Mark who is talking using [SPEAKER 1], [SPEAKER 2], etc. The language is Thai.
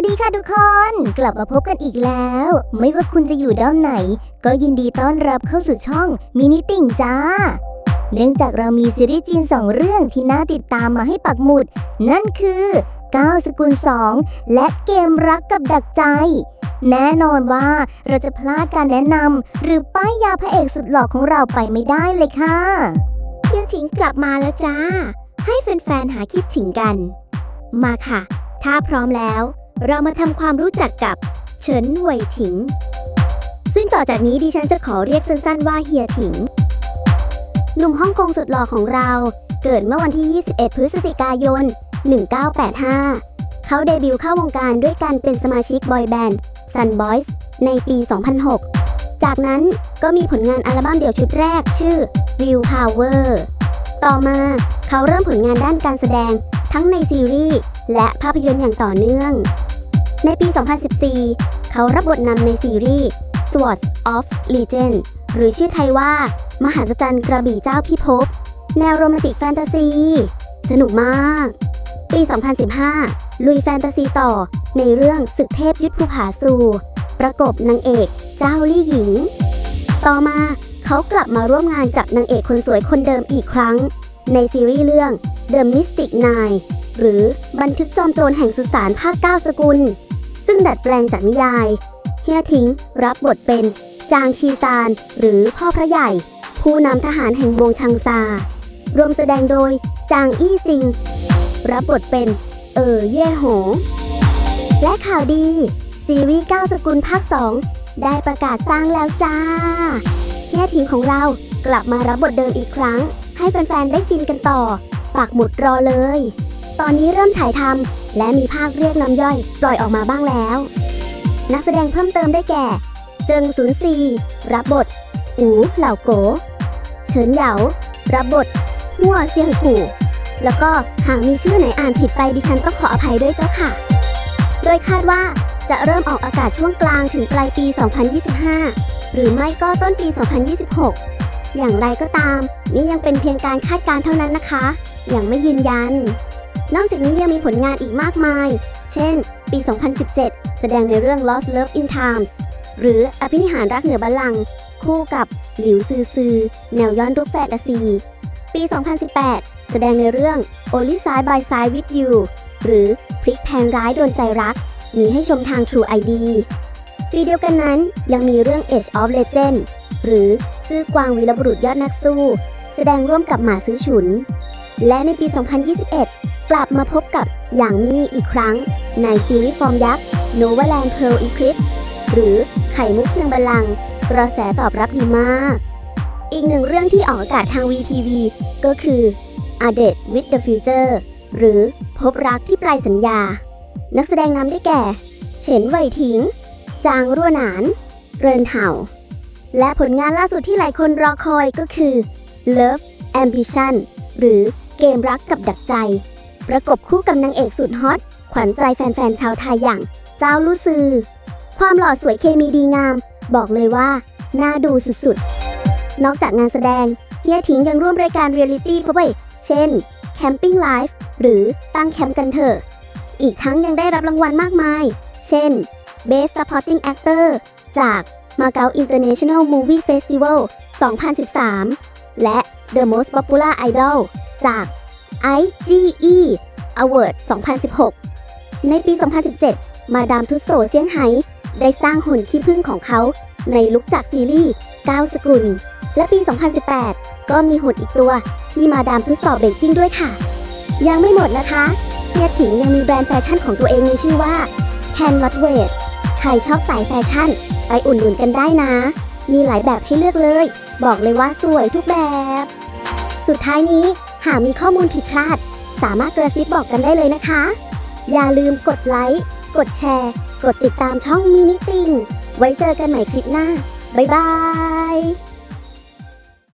[SPEAKER 1] วัสดีค่ะทุกคน กลับมาพบกันอีกแล้ว ไม่ว่าคุณจะอยู่ด้อมไหน ก็ยินดีต้อนรับเข้าสู่ช่องมินิติ่งจ้า เนื่องจากเรามีซีรีส์จีน 2 เรื่องที่น่าติดตามมาให้ปักหมุด นั่นคือก้าวสกุล 2 และเกมรักกับดักใจ แน่นอนว่าเราจะพลาดการแนะนำหรือป้ายยาพระเอกสุดหล่อของเราไปไม่ได้เลยค่ะ
[SPEAKER 2] เฮียถิงกลับมาแล้วจ้า ให้แฟนๆหาคิดถึงกัน มาค่ะ ถ้าพร้อมแล้ว เรามาทำความรู้จักกับเฉินหวยถิง ซึ่งต่อจากนี้ดิฉันจะขอเรียกสั้นๆว่าเฮียถิง หนุ่มฮ่องกงสุดหล่อของเรา เกิดเมื่อวันที่ 21 พฤศจิกายน 1985 เขาเดบิวต์เข้าวงการด้วยการเป็นสมาชิกบอยแบนด์ Sun Boys ในปี 2006 จากนั้นก็มีผลงานอัลบั้มเดี่ยวชุดแรกชื่อ Will Power ต่อมาเขาเริ่มผลงานด้านการแสดงทั้งในซีรีส์และภาพยนตร์อย่างต่อเนื่อง ในปี 2014 เขารับบทนำในซีรีส์ Swords of Legend หรือชื่อไทยว่า มหัศจรรย์กระบี่เจ้าพิภพ แนวโรแมนติกแฟนตาซี สนุกมาก ปี 2015 ลุยแฟนตาซีต่อในเรื่องศึกเทพยุทธภูผาสู ประกบนางเอกเจ้าลี่หญิง ต่อมาเขากลับมาร่วมงานกับนางเอกคนสวยคนเดิมอีกครั้ง ในซีรีส์เรื่อง The Mystic Nine หรือบันทึกจอมโจรแห่งสุสานภาค 9 สกุล ซึ่งดัดแปลงจากนิยาย เฮียทิงรับบทเป็น จางชีซาน หรือพ่อพระใหญ่ ผู้นำทหารแห่งวงชังซารวมแสดงโดย จางอี้ซิง รับบทเป็น เอ๋อเย่โหและข่าวดี ซีรีส์9สกุลภาค 2 ได้ประกาศสร้างแล้วจ้าเฮียทิงของเรากลับมารับบทเดิมอีกครั้ง ให้แฟนๆ ได้ฟินกันต่อ ปากหมุดรอเลย ตอนนี้เริ่มถ่ายทำและมีภาคเรียกน้ำย่อย ปล่อยออกมาบ้างแล้ว นักแสดงเพิ่มเติมได้แก่ เจิงศูนย์ซีรับบท อูเหล่าโก เฉินเหยารับบทหัวเซียงผู่แล้วก็หากมีชื่อไหนอ่านผิดไปดิฉันต้องขออภัยด้วยเจ้าค่ะ โดยคาดว่าจะเริ่มออกอากาศช่วงกลางถึงปลายปี 2025 หรือไม่ก็ต้นปี 2026 อย่างไรก็ตาม นี่ยังเป็นเพียงการคาดการณ์เท่านั้นนะคะ ยังไม่ยืนยัน นอกจากนี้ยังมีผลงานอีกมากมาย เช่น ปี 2017 แสดงในเรื่อง Lost Love in Times หรืออภินิหารรักเหนือบัลลังก์คู่กับหลิวซือซือ แนวย้อนยุคแฟนตาซี ปี 2018 แสดงในเรื่อง Only Side by Side with You หรือพลิกแพลงร้ายโดนใจรัก มีให้ชมทาง True ID ปีเดียวกันนั้นยังมีเรื่อง Age of Legend หรือซื่อกวางวีรบุรุษยอดนักสู้ แสดงร่วมกับหมาซื้อฉุน และในปี 2021 กลับมาพบกับหยางมี่อีกครั้ง ในซีรีส์ฟอร์มยักษ์ Novaland Pearl Eclipse หรือไข่มุกเชียงบัลลัง กระแสตอบรับดีมาก อีกหนึ่งเรื่องที่ออกอากาศทาง VTV ก็คือ A Date with the Future หรือพบรักที่ปลายสัญญา นักแสดงนำได้แก่ เฉินเหวยถิง จางรั่วหนาน เรินเห่า และผลงานล่าสุดที่หลายคนรอคอยก็คือ Love Ambition หรือเกมรักกับดักใจ ประกบคู่กับนางเอกสุดฮอต ขวัญใจแฟนๆชาวไทยอย่าง เจ้าลู่ซือ ความหล่อสวยเคมีดีงาม บอกเลยว่า น่าดูสุดๆ นอกจากงานแสดงเฮียถิงยังร่วมรายการเรียลิตี้ด้วย เช่น Camping Life หรือตั้งแคมป์กันเถอะ อีกทั้งยังได้รับรางวัลมากมาย เช่น Best Supporting Actor จาก Macau International Movie Festival 2013 และ The Most Popular Idol จาก IGE Award 2016 ในปี 2017 มาดามทุสโซเซี่ยงไฮ้ได้สร้างหุ่นขี้ผึ้งของเขาในลุกจากซีรีส์9สกุล และปี 2018 ก็มีหุ่นอีกตัวที่มาดามทุสโซเบกกิ้งด้วยค่ะ ยังไม่หมดนะคะเฮียถิงยังมีแบรนด์แฟชั่นของตัวเองในชื่อว่า Can Not Wait ใครชอบสายแฟชั่น ไปอุ่นหนุนกันได้นะ มีหลายแบบให้เลือกเลย บอกเลยว่าสวยทุกแบบ สุดท้ายนี้ หากมีข้อมูลผิดพลาด สามารถกระซิบบอกกันได้เลยนะคะ อย่าลืมกดไลค์ กดแชร์ กดติดตามช่องมินิติงไว้เจอกันใหม่คลิปหน้า บ๊ายบาย